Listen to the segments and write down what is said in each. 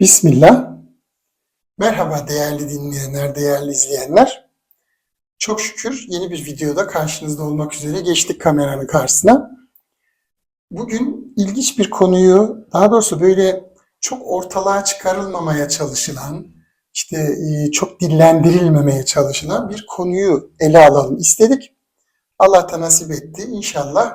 Bismillah. Merhaba değerli dinleyenler, değerli izleyenler. Çok şükür yeni bir videoda karşınızda olmak üzere geçtik kameranın karşısına. Bugün ilginç bir konuyu, daha doğrusu böyle çok ortalığa çıkarılmamaya çalışılan, işte e, çok dillendirilmemeye çalışılan bir konuyu ele alalım istedik. Allah da nasip etti. İnşallah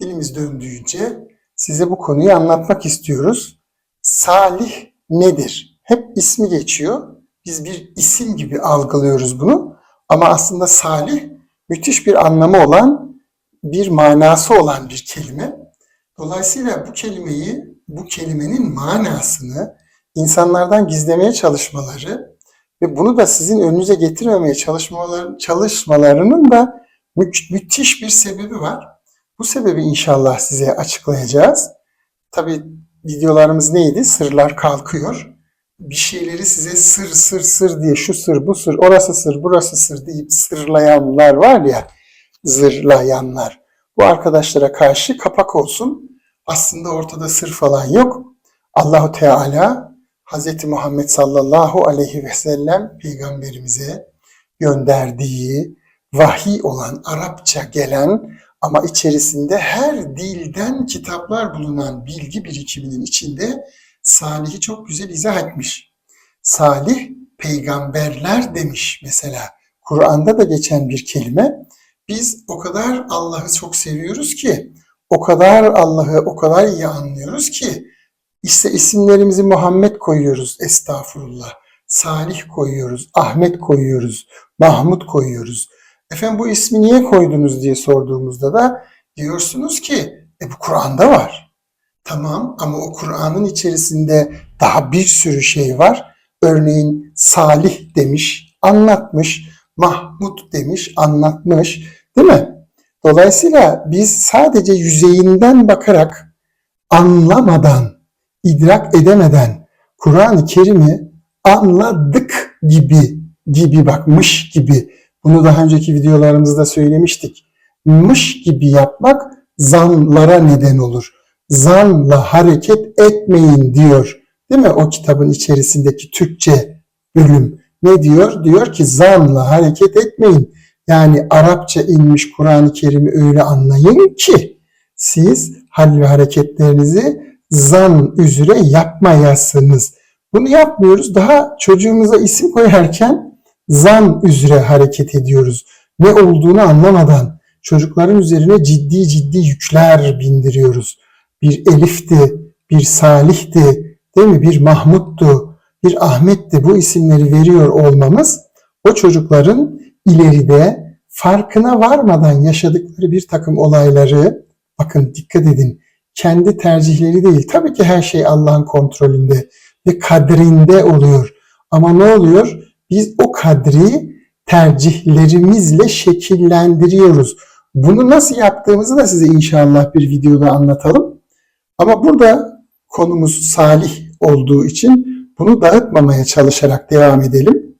dilimiz döndüğünce size bu konuyu anlatmak istiyoruz. Salih nedir? Hep ismi geçiyor. Biz bir isim gibi algılıyoruz bunu. Ama aslında salih müthiş bir anlamı olan, bir manası olan bir kelime. Dolayısıyla bu kelimeyi, bu kelimenin manasını insanlardan gizlemeye çalışmaları ve bunu da sizin önünüze getirmemeye çalışmaları, çalışmalarının da mü- müthiş bir sebebi var. Bu sebebi inşallah size açıklayacağız. Tabii videolarımız neydi? Sırlar kalkıyor. Bir şeyleri size sır sır sır diye şu sır bu sır orası sır burası sır deyip sırlayanlar var ya zırlayanlar. Bu arkadaşlara karşı kapak olsun. Aslında ortada sır falan yok. Allahu Teala Hz. Muhammed sallallahu aleyhi ve sellem peygamberimize gönderdiği vahiy olan Arapça gelen ama içerisinde her dilden kitaplar bulunan bilgi birikiminin içinde Salih'i çok güzel izah etmiş. Salih peygamberler demiş mesela. Kur'an'da da geçen bir kelime. Biz o kadar Allah'ı çok seviyoruz ki, o kadar Allah'ı o kadar iyi anlıyoruz ki, işte isimlerimizi Muhammed koyuyoruz estağfurullah. Salih koyuyoruz, Ahmet koyuyoruz, Mahmut koyuyoruz. Efendim bu ismi niye koydunuz diye sorduğumuzda da diyorsunuz ki e bu Kur'an'da var. Tamam ama o Kur'an'ın içerisinde daha bir sürü şey var. Örneğin Salih demiş, anlatmış, Mahmud demiş, anlatmış, değil mi? Dolayısıyla biz sadece yüzeyinden bakarak anlamadan, idrak edemeden Kur'an-ı Kerim'i anladık gibi gibi bakmış gibi bunu daha önceki videolarımızda söylemiştik. Mış gibi yapmak zanlara neden olur. Zanla hareket etmeyin diyor. Değil mi? O kitabın içerisindeki Türkçe bölüm ne diyor? Diyor ki zanla hareket etmeyin. Yani Arapça inmiş Kur'an-ı Kerim'i öyle anlayın ki siz hal ve hareketlerinizi zan üzere yapmayasınız. Bunu yapmıyoruz. Daha çocuğumuza isim koyarken zan üzere hareket ediyoruz. Ne olduğunu anlamadan çocukların üzerine ciddi ciddi yükler bindiriyoruz. Bir Elif'ti, bir Salih'ti, değil mi? Bir Mahmut'tu, bir Ahmet'ti. Bu isimleri veriyor olmamız o çocukların ileride farkına varmadan yaşadıkları bir takım olayları, bakın dikkat edin, kendi tercihleri değil. Tabii ki her şey Allah'ın kontrolünde ve kadrinde oluyor. Ama ne oluyor? Biz o kadri tercihlerimizle şekillendiriyoruz. Bunu nasıl yaptığımızı da size inşallah bir videoda anlatalım. Ama burada konumuz salih olduğu için bunu dağıtmamaya çalışarak devam edelim.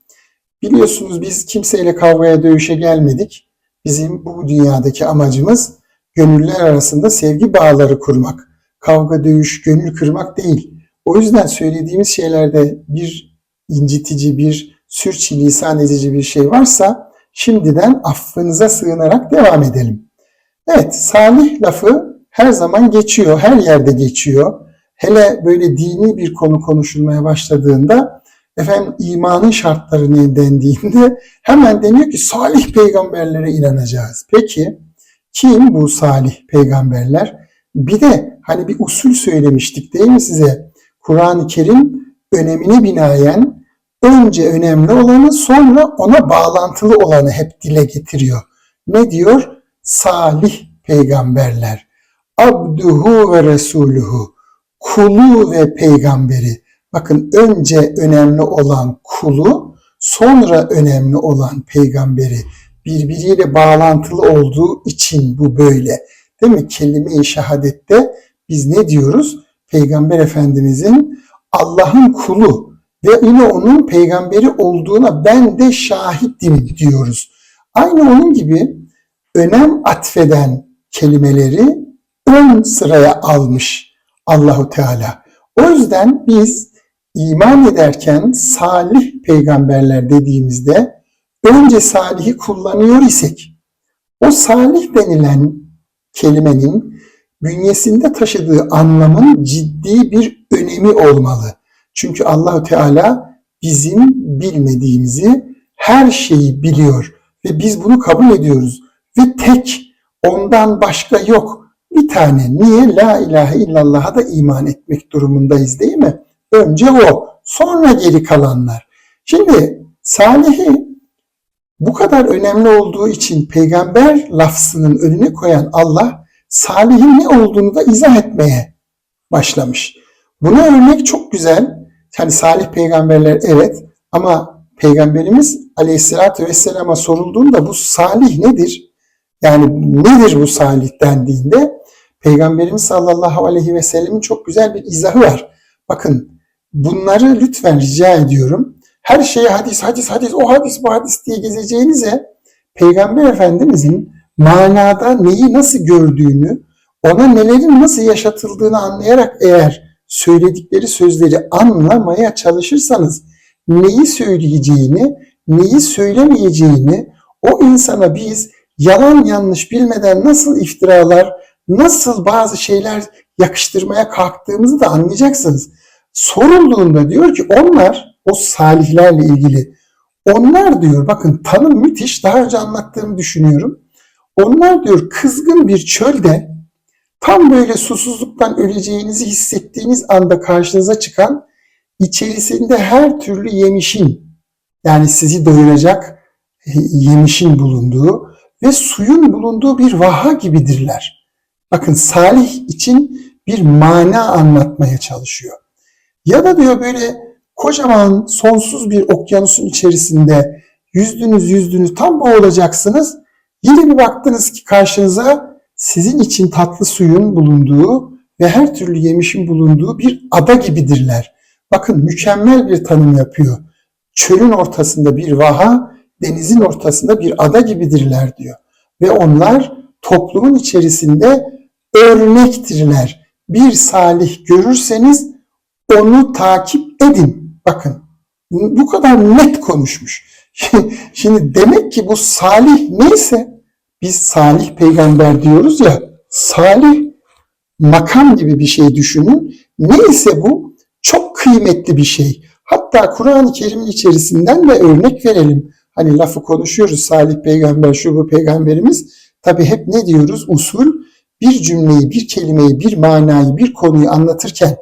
Biliyorsunuz biz kimseyle kavgaya dövüşe gelmedik. Bizim bu dünyadaki amacımız gönüller arasında sevgi bağları kurmak. Kavga, dövüş, gönül kırmak değil. O yüzden söylediğimiz şeylerde bir incitici, bir sürçülisan edici bir şey varsa şimdiden affınıza sığınarak devam edelim. Evet, salih lafı her zaman geçiyor, her yerde geçiyor. Hele böyle dini bir konu konuşulmaya başladığında efendim imanın şartları ne dendiğinde hemen deniyor ki salih peygamberlere inanacağız. Peki kim bu salih peygamberler? Bir de hani bir usul söylemiştik değil mi size? Kur'an-ı Kerim önemine binaen önce önemli olanı sonra ona bağlantılı olanı hep dile getiriyor. Ne diyor? Salih peygamberler. Abduhu ve Resuluhu. Kulu ve peygamberi. Bakın önce önemli olan kulu, sonra önemli olan peygamberi. Birbiriyle bağlantılı olduğu için bu böyle. Değil mi? Kelime-i şehadette biz ne diyoruz? Peygamber Efendimizin Allah'ın kulu ve yine onun peygamberi olduğuna ben de şahidim diyoruz. Aynı onun gibi önem atfeden kelimeleri ön sıraya almış Allahu Teala. O yüzden biz iman ederken salih peygamberler dediğimizde önce salihi kullanıyor isek o salih denilen kelimenin bünyesinde taşıdığı anlamın ciddi bir önemi olmalı. Çünkü Allahu Teala bizim bilmediğimizi her şeyi biliyor ve biz bunu kabul ediyoruz ve tek ondan başka yok. Bir tane niye la ilahe illallah'a da iman etmek durumundayız değil mi? Önce o, sonra geri kalanlar. Şimdi Salih'i bu kadar önemli olduğu için peygamber lafzının önüne koyan Allah Salih'in ne olduğunu da izah etmeye başlamış. Buna örnek çok güzel. Yani salih peygamberler evet ama peygamberimiz aleyhissalatü vesselama sorulduğunda bu salih nedir? Yani nedir bu salih dendiğinde peygamberimiz sallallahu aleyhi ve sellemin çok güzel bir izahı var. Bakın bunları lütfen rica ediyorum. Her şeye hadis, hadis, hadis, o hadis, bu hadis diye gezeceğinize Peygamber Efendimizin manada neyi nasıl gördüğünü, ona nelerin nasıl yaşatıldığını anlayarak eğer söyledikleri sözleri anlamaya çalışırsanız neyi söyleyeceğini, neyi söylemeyeceğini o insana biz yalan yanlış bilmeden nasıl iftiralar, nasıl bazı şeyler yakıştırmaya kalktığımızı da anlayacaksınız. Sorulduğunda diyor ki onlar o salihlerle ilgili onlar diyor bakın tanım müthiş daha önce anlattığımı düşünüyorum. Onlar diyor kızgın bir çölde tam böyle susuzluktan öleceğinizi hissettiğiniz anda karşınıza çıkan içerisinde her türlü yemişin yani sizi doyuracak yemişin bulunduğu ve suyun bulunduğu bir vaha gibidirler. Bakın salih için bir mana anlatmaya çalışıyor. Ya da diyor böyle kocaman sonsuz bir okyanusun içerisinde yüzdünüz yüzdünüz tam boğulacaksınız. Yine bir baktınız ki karşınıza sizin için tatlı suyun bulunduğu ve her türlü yemişin bulunduğu bir ada gibidirler. Bakın mükemmel bir tanım yapıyor. Çölün ortasında bir vaha, denizin ortasında bir ada gibidirler diyor. Ve onlar toplumun içerisinde örnektirler. Bir salih görürseniz onu takip edin. Bakın bu kadar net konuşmuş. Şimdi demek ki bu salih neyse biz salih peygamber diyoruz ya salih makam gibi bir şey düşünün. Neyse bu çok kıymetli bir şey. Hatta Kur'an-ı Kerim'in içerisinden de örnek verelim. Hani lafı konuşuyoruz Salih peygamber şu bu peygamberimiz. Tabi hep ne diyoruz? Usul bir cümleyi, bir kelimeyi, bir manayı, bir konuyu anlatırken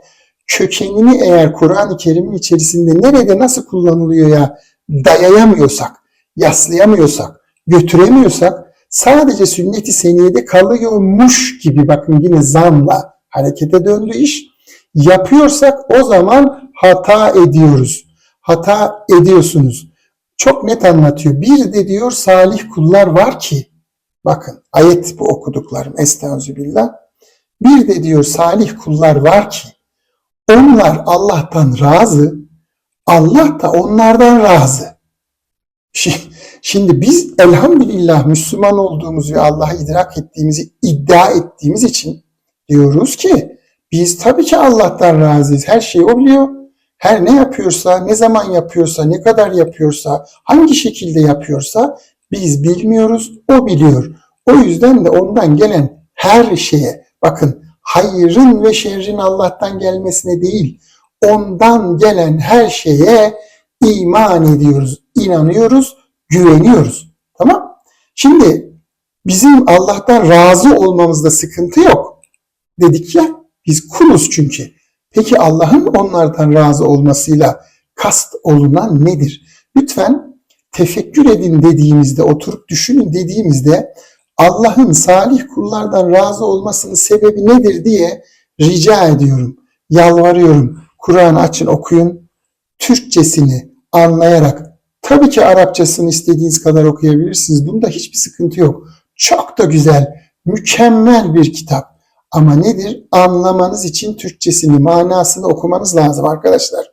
kökenini eğer Kur'an-ı Kerim'in içerisinde nerede nasıl kullanılıyor ya dayayamıyorsak, yaslayamıyorsak, götüremiyorsak sadece sünnet-i seniyede kalıyormuş gibi bakın yine zamla harekete döndü iş. Yapıyorsak o zaman hata ediyoruz. Hata ediyorsunuz. Çok net anlatıyor. Bir de diyor salih kullar var ki bakın ayet bu okuduklarım estağfirullah. Bir de diyor salih kullar var ki onlar Allah'tan razı, Allah da onlardan razı. Şimdi biz elhamdülillah Müslüman olduğumuz ve Allah'ı idrak ettiğimizi iddia ettiğimiz için diyoruz ki biz tabii ki Allah'tan razıyız. Her şeyi o biliyor. Her ne yapıyorsa, ne zaman yapıyorsa, ne kadar yapıyorsa, hangi şekilde yapıyorsa biz bilmiyoruz, o biliyor. O yüzden de ondan gelen her şeye bakın hayrın ve şerrin Allah'tan gelmesine değil, ondan gelen her şeye iman ediyoruz, inanıyoruz, güveniyoruz. Tamam? Şimdi bizim Allah'tan razı olmamızda sıkıntı yok. Dedik ya, biz kuluz çünkü. Peki Allah'ın onlardan razı olmasıyla kast olunan nedir? Lütfen tefekkür edin dediğimizde, oturup düşünün dediğimizde Allah'ın salih kullardan razı olmasının sebebi nedir diye rica ediyorum, yalvarıyorum. Kur'an açın okuyun, Türkçesini anlayarak, tabii ki Arapçasını istediğiniz kadar okuyabilirsiniz. Bunda hiçbir sıkıntı yok. Çok da güzel, mükemmel bir kitap. Ama nedir? Anlamanız için Türkçesini, manasını okumanız lazım arkadaşlar.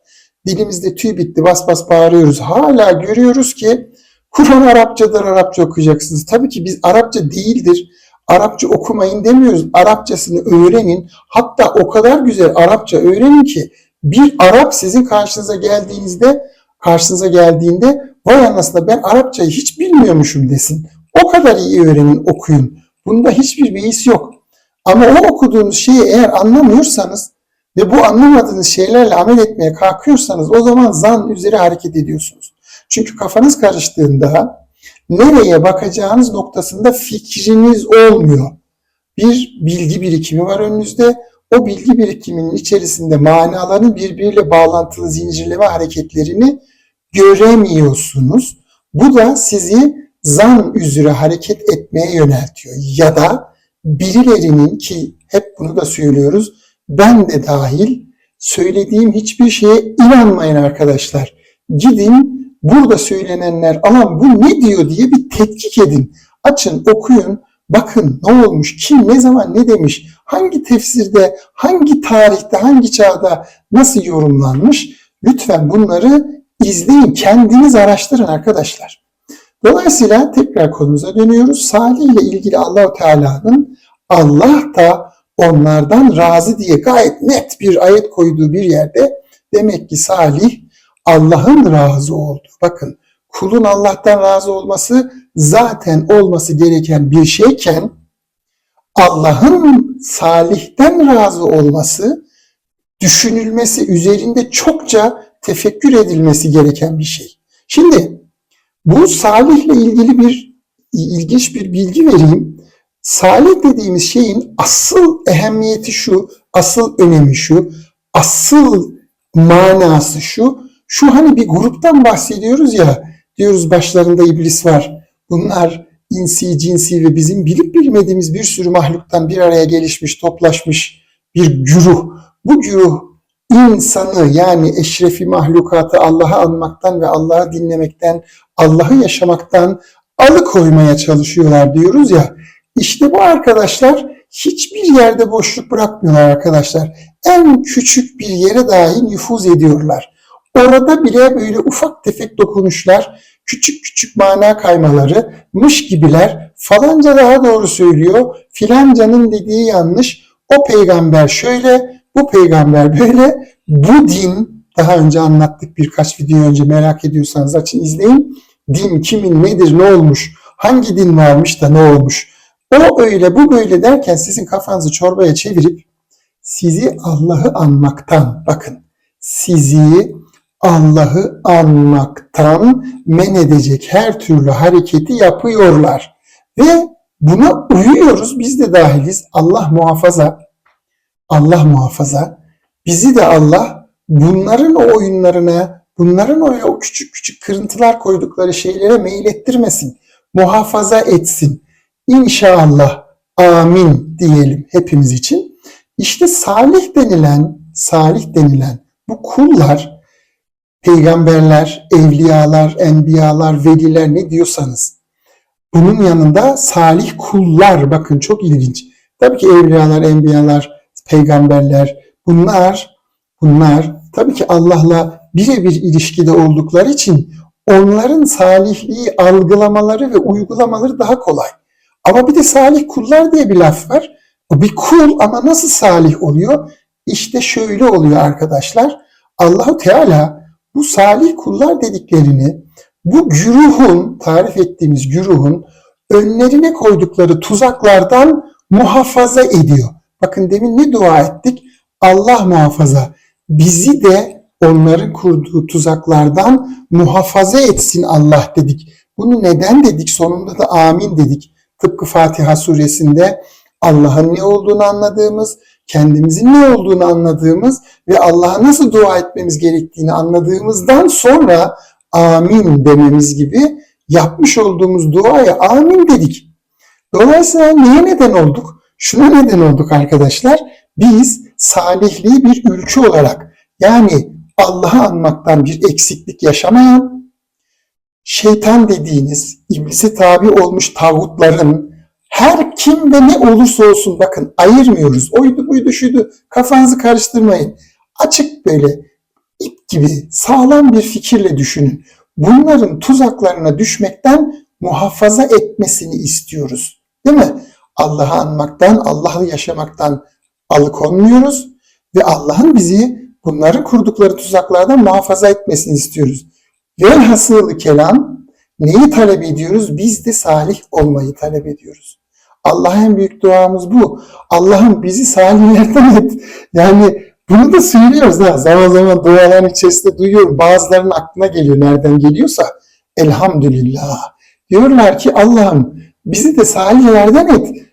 Dilimizde tüy bitti, bas bas bağırıyoruz. Hala görüyoruz ki Kur'an Arapçadır, Arapça okuyacaksınız. Tabii ki biz Arapça değildir. Arapça okumayın demiyoruz. Arapçasını öğrenin. Hatta o kadar güzel Arapça öğrenin ki Bir Arap sizin karşınıza geldiğinizde karşınıza geldiğinde vay anasını ben Arapçayı hiç bilmiyormuşum desin. O kadar iyi öğrenin, okuyun. Bunda hiçbir beis yok. Ama o okuduğunuz şeyi eğer anlamıyorsanız ve bu anlamadığınız şeylerle amel etmeye kalkıyorsanız o zaman zan üzere hareket ediyorsunuz. Çünkü kafanız karıştığında nereye bakacağınız noktasında fikriniz olmuyor. Bir bilgi birikimi var önünüzde. O bilgi birikiminin içerisinde manaların birbiriyle bağlantılı zincirleme hareketlerini göremiyorsunuz. Bu da sizi zan üzere hareket etmeye yöneltiyor. Ya da birilerinin ki hep bunu da söylüyoruz, ben de dahil söylediğim hiçbir şeye inanmayın arkadaşlar. Gidin burada söylenenler alan bu ne diyor diye bir tetkik edin. Açın, okuyun, bakın ne olmuş, kim ne zaman ne demiş, hangi tefsirde, hangi tarihte, hangi çağda nasıl yorumlanmış. Lütfen bunları izleyin, kendiniz araştırın arkadaşlar. Dolayısıyla tekrar konumuza dönüyoruz. Salih ile ilgili Allahu Teala'nın Allah da onlardan razı diye gayet net bir ayet koyduğu bir yerde demek ki Salih Allah'ın razı olduğu. Bakın kulun Allah'tan razı olması zaten olması gereken bir şeyken Allah'ın Salih'ten razı olması düşünülmesi, üzerinde çokça tefekkür edilmesi gereken bir şey. Şimdi bu Salih'le ilgili bir ilginç bir bilgi vereyim. Salih dediğimiz şeyin asıl ehemmiyeti şu, asıl önemi şu, asıl manası şu. Şu hani bir gruptan bahsediyoruz ya, diyoruz başlarında iblis var. Bunlar insi, cinsi ve bizim bilip bilmediğimiz bir sürü mahluktan bir araya gelişmiş, toplaşmış bir güruh. Bu güruh insanı yani eşrefi mahlukatı Allah'ı anmaktan ve Allah'ı dinlemekten, Allah'ı yaşamaktan alıkoymaya çalışıyorlar diyoruz ya. İşte bu arkadaşlar hiçbir yerde boşluk bırakmıyorlar arkadaşlar. En küçük bir yere dahi nüfuz ediyorlar. Orada bile böyle ufak tefek dokunuşlar, küçük küçük mana kaymaları, mış gibiler, falanca daha doğru söylüyor, filancanın dediği yanlış, o peygamber şöyle, bu peygamber böyle, bu din, daha önce anlattık birkaç video önce merak ediyorsanız açın izleyin. Din kimin nedir ne olmuş, hangi din varmış da ne olmuş. O öyle bu böyle derken sizin kafanızı çorbaya çevirip sizi Allah'ı anmaktan bakın sizi Allah'ı anmaktan men edecek her türlü hareketi yapıyorlar. Ve buna uyuyoruz. Biz de dahiliz. Allah muhafaza. Allah muhafaza. Bizi de Allah bunların o oyunlarına, bunların o küçük küçük kırıntılar koydukları şeylere meyil ettirmesin. Muhafaza etsin. İnşallah amin diyelim hepimiz için. İşte salih denilen, salih denilen bu kullar peygamberler, evliyalar, enbiyalar, veliler ne diyorsanız bunun yanında salih kullar bakın çok ilginç. Tabii ki evliyalar, enbiyalar, peygamberler bunlar bunlar tabii ki Allah'la birebir ilişkide oldukları için onların salihliği algılamaları ve uygulamaları daha kolay. Ama bir de salih kullar diye bir laf var. O bir kul ama nasıl salih oluyor? İşte şöyle oluyor arkadaşlar. Allahu Teala bu salih kullar dediklerini bu güruhun, tarif ettiğimiz güruhun önlerine koydukları tuzaklardan muhafaza ediyor. Bakın demin ne dua ettik? Allah muhafaza. Bizi de onların kurduğu tuzaklardan muhafaza etsin Allah dedik. Bunu neden dedik? Sonunda da amin dedik. Tıpkı Fatiha suresinde Allah'ın ne olduğunu anladığımız, kendimizin ne olduğunu anladığımız ve Allah'a nasıl dua etmemiz gerektiğini anladığımızdan sonra amin dememiz gibi yapmış olduğumuz duaya amin dedik. Dolayısıyla neye neden olduk? Şuna neden olduk arkadaşlar. Biz salihliği bir ülke olarak yani Allah'ı anmaktan bir eksiklik yaşamayan, şeytan dediğiniz, iblisi tabi olmuş tağutların her kim ve ne olursa olsun bakın ayırmıyoruz. Oydu buydu şuydu kafanızı karıştırmayın. Açık böyle ip gibi sağlam bir fikirle düşünün. Bunların tuzaklarına düşmekten muhafaza etmesini istiyoruz. Değil mi? Allah'ı anmaktan, Allah'ı yaşamaktan alıkonmuyoruz ve Allah'ın bizi bunların kurdukları tuzaklardan muhafaza etmesini istiyoruz. Velhasılı kelam neyi talep ediyoruz? Biz de salih olmayı talep ediyoruz. Allah'a en büyük duamız bu. Allah'ım bizi salihlerden et. Yani bunu da söylüyoruz ha. Zaman zaman duaların içerisinde duyuyorum. Bazılarının aklına geliyor nereden geliyorsa. Elhamdülillah. Diyorlar ki Allah'ım bizi de salihlerden et.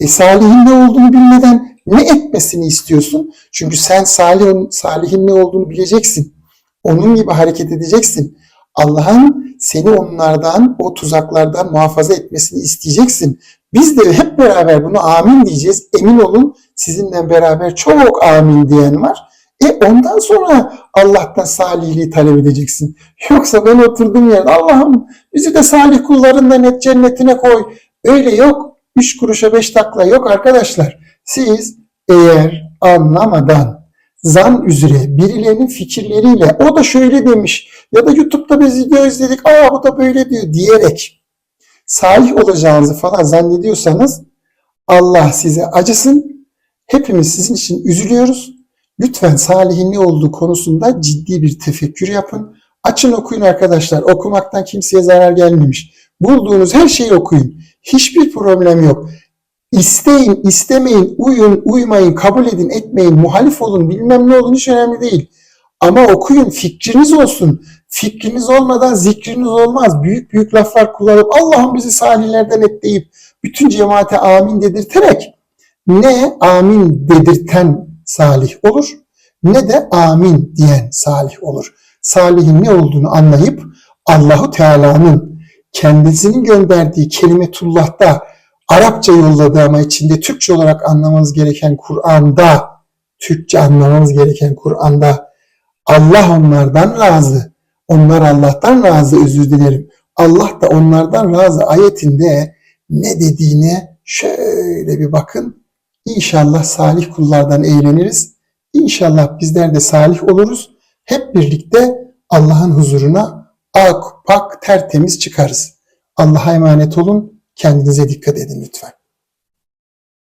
E salihin ne olduğunu bilmeden ne etmesini istiyorsun? Çünkü sen salih, salihin ne olduğunu bileceksin. Onun gibi hareket edeceksin. Allah'ın seni onlardan, o tuzaklardan muhafaza etmesini isteyeceksin. Biz de hep beraber bunu amin diyeceğiz. Emin olun sizinle beraber çok amin diyen var. E ondan sonra Allah'tan salihliği talep edeceksin. Yoksa ben oturduğum yerde Allah'ım bizi de salih kullarından et cennetine koy. Öyle yok. Üç kuruşa beş takla yok arkadaşlar. Siz eğer anlamadan zan üzere birilerinin fikirleriyle o da şöyle demiş ya da YouTube'da bir video izledik aa bu da böyle diyor diyerek salih olacağınızı falan zannediyorsanız Allah size acısın. Hepimiz sizin için üzülüyoruz. Lütfen salihin ne olduğu konusunda ciddi bir tefekkür yapın. Açın okuyun arkadaşlar. Okumaktan kimseye zarar gelmemiş. Bulduğunuz her şeyi okuyun. Hiçbir problem yok. İsteyin, istemeyin, uyun, uymayın, kabul edin, etmeyin, muhalif olun, bilmem ne olun hiç önemli değil. Ama okuyun, fikriniz olsun. Fikriniz olmadan zikriniz olmaz. Büyük büyük laflar kullanıp Allah'ım bizi salihlerden et deyip bütün cemaate amin dedirterek ne amin dedirten salih olur ne de amin diyen salih olur. Salihin ne olduğunu anlayıp Allahu Teala'nın kendisinin gönderdiği kelimetullah'ta Arapça yolladığı ama içinde Türkçe olarak anlamamız gereken Kur'an'da Türkçe anlamamız gereken Kur'an'da Allah onlardan razı. Onlar Allah'tan razı özür dilerim. Allah da onlardan razı ayetinde ne dediğine şöyle bir bakın. İnşallah salih kullardan eğleniriz. İnşallah bizler de salih oluruz. Hep birlikte Allah'ın huzuruna ak, pak, tertemiz çıkarız. Allah'a emanet olun. Kendinize dikkat edin lütfen.